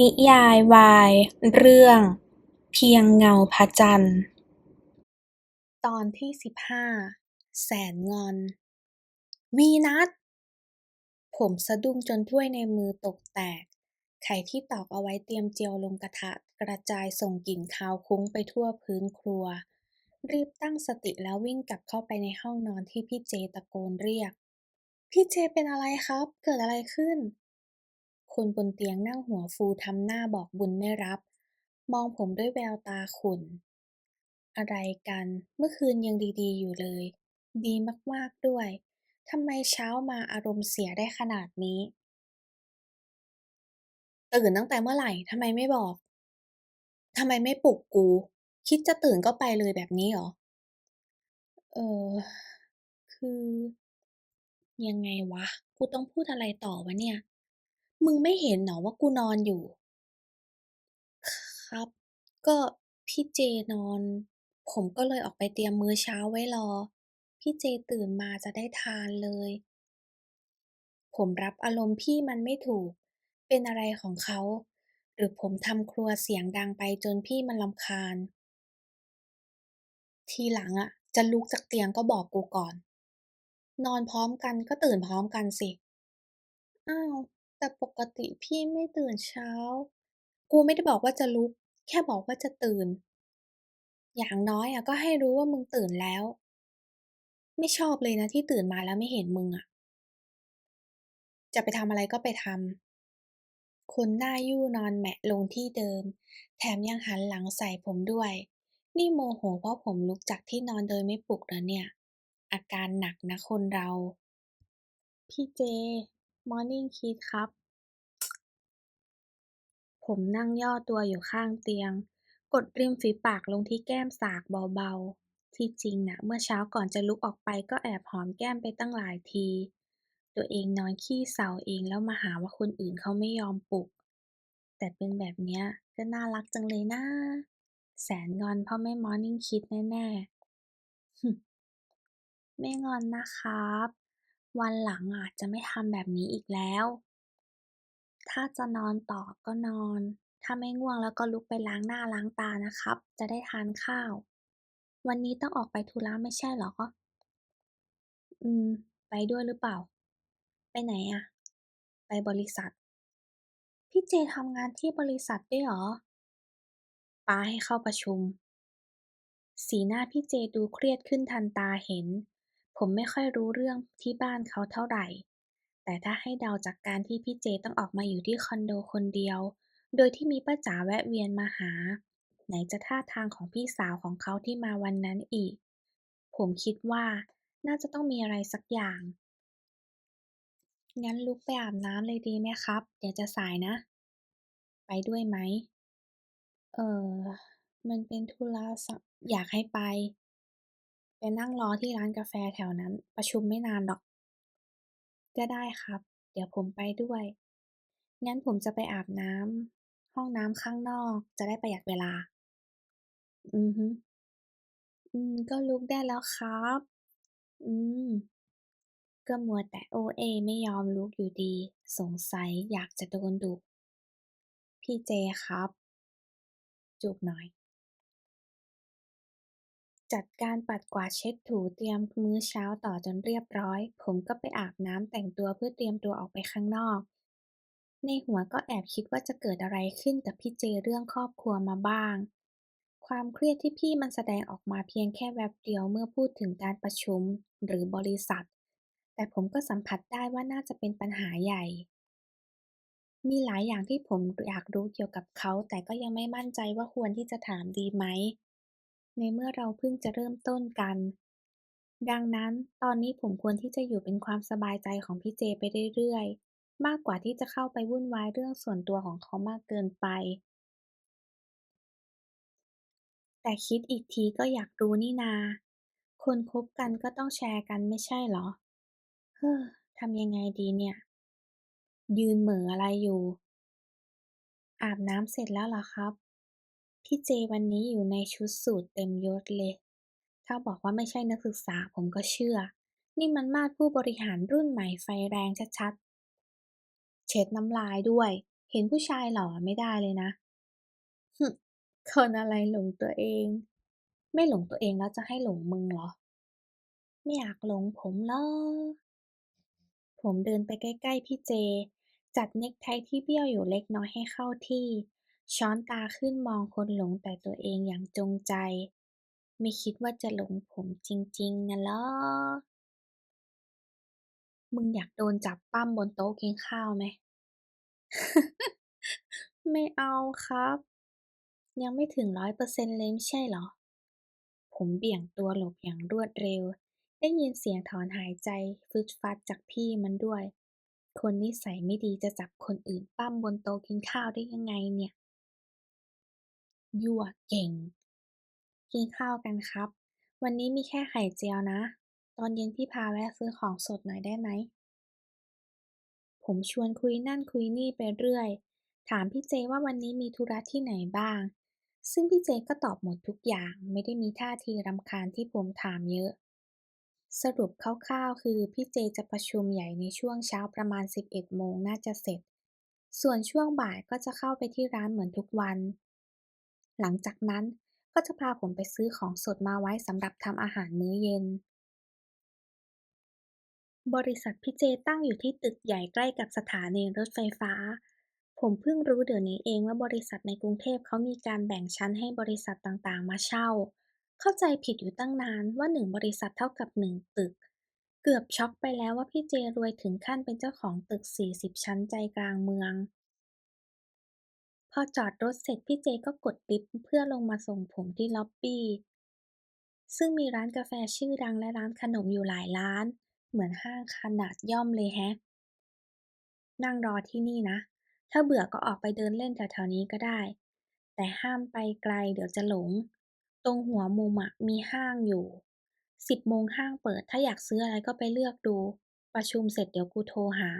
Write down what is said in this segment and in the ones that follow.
นิยายวาย เรื่อง เพียงเงาพระจันทร์ ตอนที่สิบห้า แสนงอน วีนัสผมสะดุ้งจนถ้วยในมือตกแตก ไข่ที่ตอกเอาไว้เตรียมเจียวลงกระทะกระจายส่งกลิ่นคาวคุ้งไปทั่วพื้นครัว รีบตั้งสติแล้ววิ่งกลับเข้าไปในห้องนอนที่พี่เจตะโกนเรียก พี่เจเป็นอะไรครับ เกิดอะไรขึ้น คนบนเตียงนั่งหัวฟูทำหน้าบอกบุญไม่รับ มองผมด้วยแววตาขุ่น อะไรกัน เมื่อคืนยังดีๆอยู่เลย ดีมากๆด้วย ทำไมเช้ามาอารมณ์เสียได้ขนาดนี้ ตื่นตั้งแต่เมื่อไหร่ทำไมไม่บอก ทำไมไม่ปลุกกู คิดจะตื่นก็ไปเลยแบบนี้เหรอ เออ คือ ยังไงวะ กูต้องพูดอะไรต่อวะเนี่ย มึงไม่เห็นเหรอว่ากูนอนอยู่ ครับ ก็พี่เจนอน ผมก็เลยออกไปเตรียมมื้อเช้าไว้รอ พี่เจตื่นมาจะได้ทานเลย ผมรับอารมณ์พี่มันไม่ถูก เป็นอะไรของเขา หรือผมทำครัวเสียงดังไปจนพี่มันรำคาญ ทีหลังอะจะลุกจากเตียงก็บอกกูก่อน นอนพร้อมกันก็ตื่นพร้อมกันสิ อ้าว แต่ปกติพี่ไม่ตื่นเช้า กูไม่ได้บอกว่าจะลุก แค่บอกว่าจะตื่น อย่างน้อยอะก็ให้รู้ว่ามึงตื่นแล้ว ไม่ชอบเลยนะที่ตื่นมาแล้วไม่เห็นมึงอะ จะไปทำอะไรก็ไปทำ คนหน้ายู่นอนแมะลงที่เดิม แถมยังหันหลังใส่ผมด้วย นี่โมโหเพราะผมลุกจากที่นอนโดยไม่ปลุกเหรอเนี่ย อาการหนักนะคนเรา พี่เจ มอร์นิ่งคิดครับ ผมนั่งย่อตัวอยู่ข้างเตียง กดริมฝีปากลงที่แก้มสากเบาๆ ที่จริงนะเมื่อเช้าก่อนจะลุกออกไปก็แอบหอมแก้มไปตั้งหลายที ตัวเองนอนขี้เศร้าเองแล้วมาหาว่าคนอื่นเขาไม่ยอมปลุก แต่เป็นแบบเนี้ยก็น่ารักจังเลยนะ แสนงอนเพราะไม่มอร์นิ่งคิดแน่ๆ ไม่งอนนะครับ วันหลังอะจะไม่ทำแบบนี้อีกแล้ว ถ้าจะนอนต่อก็นอน ถ้าไม่ง่วงแล้วก็ลุกไปล้างหน้าล้างตานะครับ จะได้ทานข้าว วันนี้ต้องออกไปธุระไม่ใช่เหรอ อืม ไปด้วยหรือเปล่า ไปไหนอะไปบริษัท พี่เจทำงานที่บริษัทด้วยเหรอป๊าให้เข้าประชุม สีหน้าพี่เจดูเครียดขึ้นทันตาเห็น ผมไม่ค่อยรู้เรื่องที่บ้านเขาเท่าไหร่ แต่ถ้าให้เดาจากการที่พี่เจต้องออกมาอยู่ที่คอนโดคนเดียว โดยที่มีป้าจ๋าแวะเวียนมาหา ไหนจะท่าทางของพี่สาวของเขาที่มาวันนั้นอีก ผมคิดว่าน่าจะต้องมีอะไรสักอย่าง งั้นลุกไปอาบน้ำเลยดีไหมครับ เดี๋ยวจะสายนะ ไปด้วยไหม เออ มันเป็นธุระสำอยากให้ไป ไปนั่งรอที่ร้านกาแฟแถวนั้น ประชุมไม่นานหรอก ก็ได้ครับ เดี๋ยวผมไปด้วย งั้นผมจะไปอาบน้ำห้องน้ำข้างนอกจะได้ประหยัดเวลา อือฮึอืม ก็ลุกได้แล้วครับ อืม ก็มัวแต่โอเอไม่ยอมลุกอยู่ดี สงสัยอยากจะโดนดุ พี่เจครับ จูบหน่อย จัดการปัดกวาดเช็ดถูเตรียมมื้อเช้าต่อจนเรียบร้อย ผมก็ไปอาบน้ำแต่งตัวเพื่อเตรียมตัวออกไปข้างนอก ในหัวก็แอบคิดว่าจะเกิดอะไรขึ้นกับพี่เจเรื่องครอบครัวมาบ้าง ความเครียดที่พี่มันแสดงออกมาเพียงแค่แวบเดียวเมื่อพูดถึงการประชุมหรือบริษัท แต่ผมก็สัมผัสได้ว่าน่าจะเป็นปัญหาใหญ่ มีหลายอย่างที่ผมอยากรู้เกี่ยวกับเขา แต่ก็ยังไม่มั่นใจว่าควรที่จะถามดีไหม ในเมื่อเราเพิ่งจะเริ่มต้นกัน ดังนั้นตอนนี้ผมควรที่จะอยู่เป็นความสบายใจของพี่เจไปเรื่อยๆ มากกว่าที่จะเข้าไปวุ่นวายเรื่องส่วนตัวของเขามากเกินไป แต่คิดอีกทีก็อยากรู้นี่นา คนคบกันก็ต้องแชร์กันไม่ใช่เหรอ เฮ้อทำยังไงดีเนี่ย ยืนเหม่ออะไรอยู่ อาบน้ำเสร็จแล้วเหรอครับ พี่เจวันนี้อยู่ในชุดสูทเต็มยศเลย ถ้าบอกว่าไม่ใช่นักศึกษาผมก็เชื่อ นี่มันมาดผู้บริหารรุ่นใหม่ไฟแรงชัดๆ เช็ดน้ำลายด้วย เห็นผู้ชายหล่อไม่ได้เลยนะหึคนอะไรหลงตัวเอง ไม่หลงตัวเองแล้วจะให้หลงมึงเหรอ ไม่อยากหลงผมหรอ ผมเดินไปใกล้ ๆ พี่เจ จัดเน็กไทที่เบี้ยวอยู่เล็กน้อยให้เข้าที่ ช้อนตาขึ้นมองคนหลงแต่ตัวเองอย่างจงใจ ไม่คิดว่าจะหลงผมจริงๆนะเหรอมึงอยากโดนจับปั้มบนโต๊ะกินข้าวไหม ไม่เอาครับ ยังไม่ถึงร้อยเปอร์เซ็นต์เลยไม่ใช่เหรอ ผมเบี่ยงตัวหลบอย่างรวดเร็ว ได้ยินเสียงถอนหายใจฟึดฟัดจากพี่มันด้วย คนนิสัยไม่ดีจะจับคนอื่นปั้มบนโต๊ะกินข้าวได้ยังไงเนี่ย ยั่วเก่ง กินข้าวกันครับ วันนี้มีแค่ไข่เจียวนะ ตอนเย็นพี่พาแวะซื้อของสดหน่อยได้ไหม ผมชวนคุยนั่นคุยนี่ไปเรื่อย ถามพี่เจว่าวันนี้มีธุระที่ไหนบ้าง ซึ่งพี่เจก็ตอบหมดทุกอย่างไม่ได้มีท่าทีรำคาญที่ผมถามเยอะสรุปคร่าวๆ คือพี่เจจะประชุมใหญ่ในช่วงเช้าประมาณ 11 โมงน่าจะเสร็จ ส่วนช่วงบ่ายก็จะเข้าไปที่ร้านเหมือนทุกวัน หลังจากนั้นก็จะพาผมไปซื้อของสดมาไว้สำหรับทำอาหารมื้อเย็น บริษัทพี่เจตั้งอยู่ที่ตึกใหญ่ใกล้กับสถานีรถไฟฟ้า ผมเพิ่งรู้เดี๋ยวนี้เองว่าบริษัทในกรุงเทพเขามีการแบ่งชั้นให้บริษัทต่างๆ มาเช่า เข้าใจผิดอยู่ตั้งนานว่าหนึ่งบริษัทเท่ากับหนึ่งตึก เกือบช็อกไปแล้วว่าพี่เจรวยถึงขั้นเป็นเจ้าของตึก 40 ชั้นใจกลางเมือง อจอดรถเสร็จพี่เจก็กดลิฟต์เพื่อลงมาส่งผมที่ล็อบบี้ ซึ่งมีร้านกาแฟชื่อดังและร้านขนมอยู่หลายร้าน เหมือนห้างขนาดย่อมเลยแฮะ นั่งรอที่นี่นะ ถ้าเบื่อก็ออกไปเดินเล่นแถวๆนี้ก็ได้ แต่ห้ามไปไกลเดี๋ยวจะหลง ตรงหัวมุมะมีห้างอยู่ สิบโมงห้างเปิด ถ้าอยากซื้ออะไรก็ไปเลือกดู ประชุมเสร็จเดี๋ยวกูโทรหา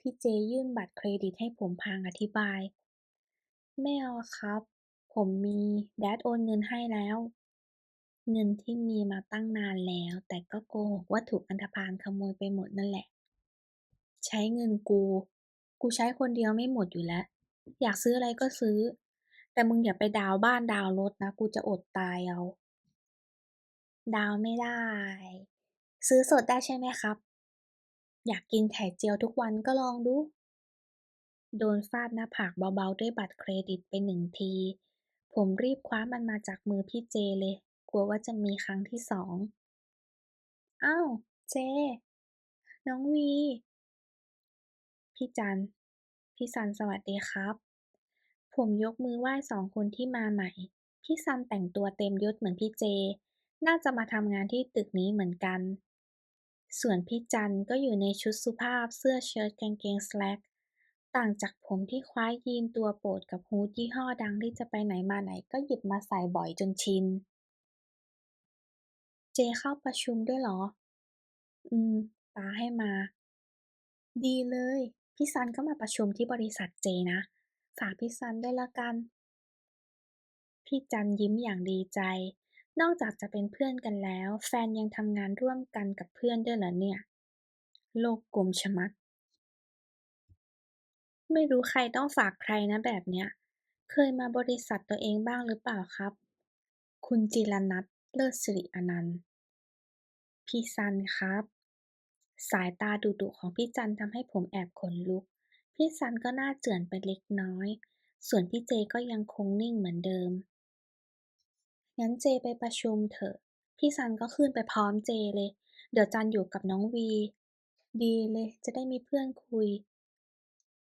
พี่เจยื่นบัตรเครดิตให้ผมพางอธิบาย ไม่เอาครับ ผมมี แดดโอนเงินให้แล้ว เงินที่มีมาตั้งนานแล้ว แต่ก็โกหกว่าถูกอันธพาลขโมยไปหมดนั่นแหละ ใช้เงินกู กูใช้คนเดียวไม่หมดอยู่แล้ว อยากซื้ออะไรก็ซื้อ แต่มึงอย่าไปดาวน์บ้านดาวน์รถนะ กูจะอดตายเอา ดาวน์ไม่ได้ ซื้อสดได้ใช่ไหมครับ อยากกินไข่เจียวทุกวันก็ลองดู โดนฟาดหน้าผากเบาๆ ด้วยบัตรเครดิตไปหนึ่งที ผมรีบคว้ามันมาจากมือพี่เจเลย กลัวว่าจะมีครั้งที่สอง อ้าว เจ น้องวี พี่จัน พี่ซันสวัสดีครับ ผมยกมือไหว้สองคนที่มาใหม่ พี่ซันแต่งตัวเต็มยศเหมือนพี่เจ น่าจะมาทำงานที่ตึกนี้เหมือนกัน ส่วนพี่จันก็อยู่ในชุดสุภาพเสื้อเชิ้ตกางเกงสแล็ก ต่างจากผมที่คว้ายีนตัวโปรดกับฮู้ดยี่ห้อดังที่จะไปไหนมาไหนก็หยิบมาใส่บ่อยจนชิน เจเข้าประชุมด้วยเหรอ อืมป้าให้มา ดีเลย พี่ซันก็มาประชุมที่บริษัทเจนะ ฝากพี่ซันด้วยละกัน พี่จันยิ้มอย่างดีใจ นอกจากจะเป็นเพื่อนกันแล้ว แฟนยังทำงานร่วมกันกับเพื่อนด้วยเหรอเนี่ย โลกกลมชะมัด ไม่รู้ใครต้องฝากใครนะแบบเนี้ย เคยมาบริษัทตัวเองบ้างหรือเปล่าครับ คุณจิรนัทเลิศสิริอนันต์ พี่ซันครับ สายตาดุๆของพี่จันทำให้ผมแอบขนลุก พี่ซันก็หน้าเจือนไปเล็กน้อย ส่วนพี่เจก็ยังคงนิ่งเหมือนเดิม งั้นเจไปประชุมเถอะ พี่ซันก็ขึ้นไปพร้อมเจเลย เดี๋ยวจันอยู่กับน้องวี ดีเลยจะได้มีเพื่อนคุย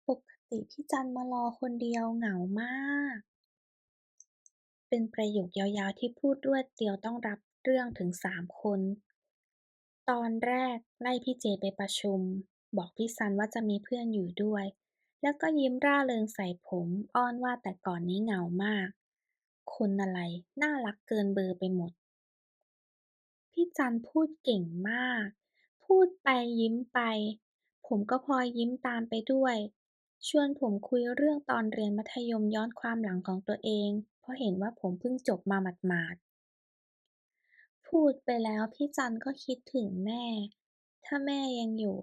ปก ติพี่จันมารอคนเดียวเหงามาก เป็นประโยคยาวๆที่พูดรวดเดียวต้องรับเรื่องถึงสามคน ตอนแรกไล่พี่เจไปประชุม บอกพี่ซันว่าจะมีเพื่อนอยู่ด้วย แล้วก็ยิ้มร่าเริงใส่ผมอ้อนว่าแต่ก่อนนี้เหงามาก คนอะไร น่ารักเกินเบอร์ไปหมด พี่จันพูดเก่งมาก พูดไปยิ้มไป ผมก็พลอยยิ้มตามไปด้วย ชวนผมคุยเรื่องตอนเรียนมัธยมย้อนความหลังของตัวเอง เพราะเห็นว่าผมเพิ่งจบมาหมาดๆ พูดไปแล้วพี่จันก็คิดถึงแม่ ถ้าแม่ยังอยู่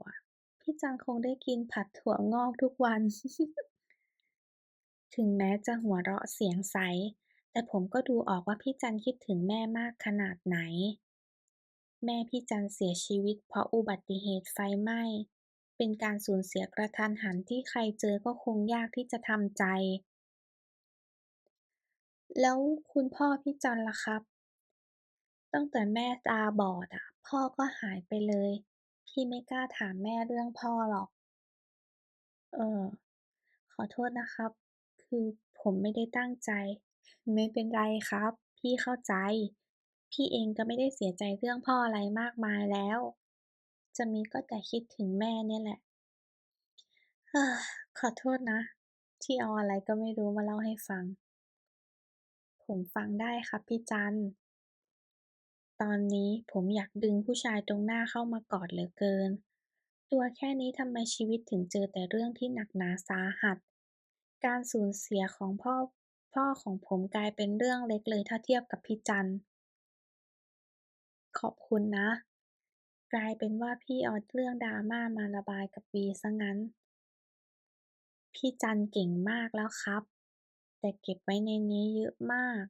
พี่จันคงได้กินผัดถั่วงอกทุกวัน ถึงแม้จะหัวเราะเสียงใส แต่ผมก็ดูออกว่าพี่จันคิดถึงแม่มากขนาดไหน แม่พี่จันเสียชีวิตเพราะอุบัติเหตุไฟไหม้ เป็นการสูญเสียกระทันหันที่ใครเจอก็คงยากที่จะทำใจ แล้วคุณพ่อพี่จันล่ะครับ ตั้งแต่แม่ตาบอดอะพ่อก็หายไปเลย พี่ไม่กล้าถามแม่เรื่องพ่อหรอก เออ ขอโทษนะครับ คือผมไม่ได้ตั้งใจ ไม่เป็นไรครับ พี่เข้าใจ พี่เองก็ไม่ได้เสียใจเรื่องพ่ออะไรมากมายแล้ว จะมีก็แต่คิดถึงแม่เนี่ยแหละ ขอโทษนะ ที่เอาอะไรก็ไม่รู้มาเล่าให้ฟัง ผมฟังได้ครับพี่จัน ตอนนี้ผมอยากดึงผู้ชายตรงหน้าเข้ามากอดเหลือเกิน ตัวแค่นี้ทำไมชีวิตถึงเจอแต่เรื่องที่หนักหนาสาหัส การสูญเสียของพ่อพ่อของผมกลายเป็นเรื่องเล็กเลยถ้าเทียบกับพี่จันขอบคุณนะ กลายเป็นว่าพี่เอาเรื่องดราม่ามาระบายกับวีซะงั้น พี่จันเก่งมากแล้วครับ แต่เก็บไว้ในนี้เยอะมาก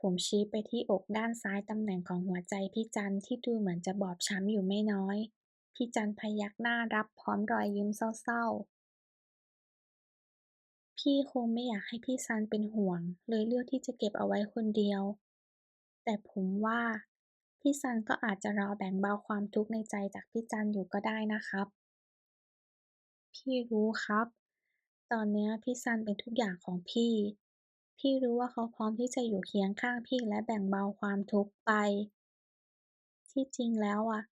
ผมชี้ไปที่อกด้านซ้ายตำแหน่งของหัวใจพี่จันที่ดูเหมือนจะบอบช้ำอยู่ไม่น้อย พี่จันพยักหน้ารับพร้อมรอยยิ้มเศร้าๆ พี่คงไม่อยากให้พี่ซันเป็นห่วง เลยเลือกที่จะเก็บเอาไว้คนเดียว แต่ผมว่า พี่ซันก็อาจจะรอแบ่งเบาความทุกข์ในใจจากพี่จันอยู่ก็ได้นะครับ พี่รู้ครับ ตอนนี้พี่ซันเป็นทุกอย่างของพี่ พี่รู้ว่าเขาพร้อมที่จะอยู่เคียงข้างพี่และแบ่งเบาความทุกข์ไป ที่จริงแล้วอะ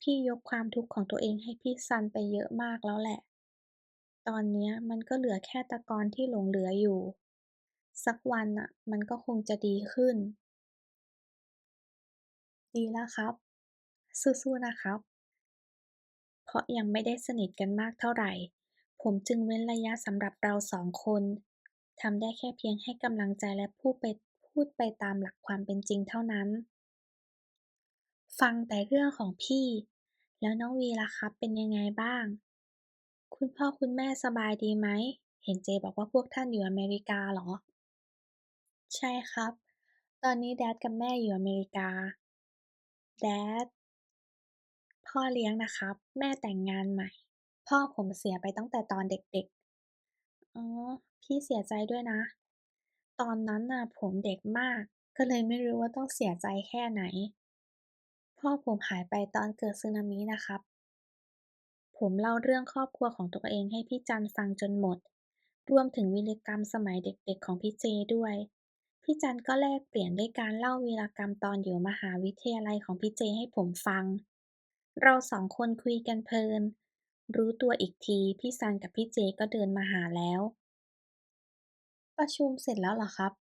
พี่ยกความทุกข์ของตัวเองให้พี่ซันไปเยอะมากแล้วแหละ ตอนนี้มันก็เหลือแค่ตะกอนที่หลงเหลืออยู่ สักวันน่ะ มันก็คงจะดีขึ้น ดีแล้วครับ สู้ๆนะครับ เพราะยังไม่ได้สนิทกันมากเท่าไหร่ ผมจึงเว้นระยะสำหรับเราสองคนทำได้แค่เพียงให้กำลังใจและพูดไปพูดไปตามหลักความเป็นจริงเท่านั้น ฟังแต่เรื่องของพี่ แล้วน้องวีล่ะครับเป็นยังไงบ้าง คุณพ่อคุณแม่สบายดีไหม เห็นเจบอกว่าพวกท่านอยู่อเมริกาเหรอ ใช่ครับ ตอนนี้ Dad กับแม่อยู่อเมริกา Dad พ่อเลี้ยงนะครับ แม่แต่งงานใหม่ พ่อผมเสียไปตั้งแต่ตอนเด็กๆ อ๋อ พี่เสียใจด้วยนะ ตอนนั้นน่ะผมเด็กมาก ก็เลยไม่รู้ว่าต้องเสียใจแค่ไหน พ่อผมหายไปตอนเกิดสึนามินะครับ ผมเล่าเรื่องครอบครัวของตัวเองให้พี่จันฟังจนหมด รวมถึงวีรกรรมสมัยเด็กๆของพี่เจด้วย พี่จันก็แลกเปลี่ยนด้วยการเล่าวีรกรรมตอนอยู่มหาวิทยาลัยของพี่เจให้ผมฟัง เราสองคนคุยกันเพลิน รู้ตัวอีกทีพี่ซันกับพี่เจก็เดินมาหาแล้ว ประชุมเสร็จแล้วเหรอครับ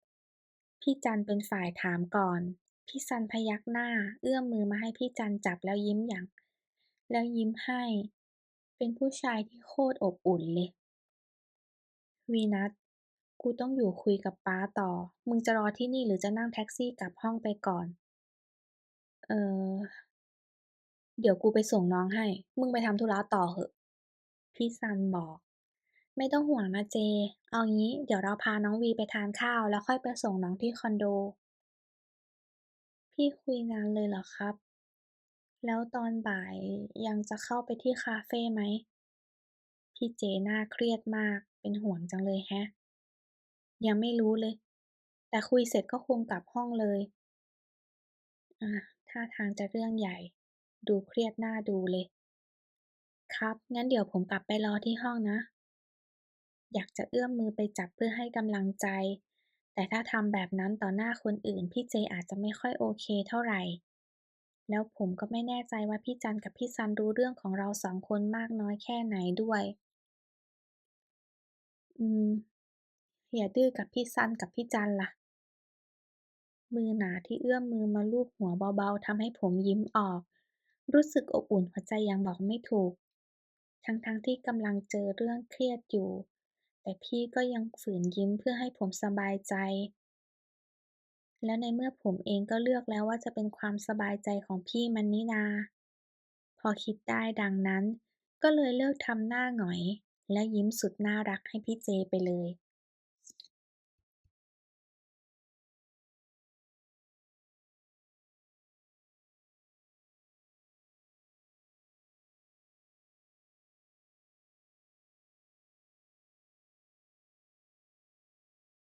พี่จันเป็นฝ่ายถามก่อน พี่ซันพยักหน้า เอื้อมมือมาให้พี่จันจับแล้วยิ้มอย่าง แล้วยิ้มให้ เป็นผู้ชายที่โคตรอบอุ่นเลย วีนัท กูต้องอยู่คุยกับป๊าต่อ มึงจะรอที่นี่หรือจะนั่งแท็กซี่กลับห้องไปก่อน เอ่อเดี๋ยวกูไปส่งน้องให้ มึงไปทำธุระต่อเหอะ พี่ซันบอก ไม่ต้องห่วงนะเจ เอางี้ เดี๋ยวเราพาน้องวีไปทานข้าว แล้วค่อยไปส่งน้องที่คอนโด พี่คุยนานเลยเหรอครับ แล้วตอนบ่ายยังจะเข้าไปที่คาเฟ่ไหม พี่เจน่าเครียดมาก เป็นห่วงจังเลยแฮะ ยังไม่รู้เลย แต่คุยเสร็จก็คงกลับห้องเลย อ่าท่าทางจะเรื่องใหญ่ ดูเครียดหน่าดูเลย ครับ งั้นเดี๋ยวผมกลับไปรอที่ห้องนะ อยากจะเอื้อมมือไปจับเพื่อให้กำลังใจ แต่ถ้าทำแบบนั้นต่อหน้าคนอื่น พี่เจอาจจะไม่ค่อยโอเคเท่าไหร่ แล้วผมก็ไม่แน่ใจว่าพี่จันกับพี่ซันรู้เรื่องของเราสองคนมากน้อยแค่ไหนด้วย อืม อย่าดื้อกับพี่ซันกับพี่จันล่ะ มือหนาที่เอื้อมมือมาลูบหัวเบาๆทำให้ผมยิ้มออก รู้สึกอบอุ่นหัวใจอย่างบอกไม่ถูก ทั้งๆที่กำลังเจอเรื่องเครียดอยู่ แต่พี่ก็ยังฝืนยิ้มเพื่อให้ผมสบายใจ แล้วในเมื่อผมเองก็เลือกแล้วว่าจะเป็นความสบายใจของพี่มันนี่นา พอคิดได้ดังนั้น ก็เลยเลิกทำหน้าหงอยและยิ้มสุดน่ารักให้พี่เจไปเลย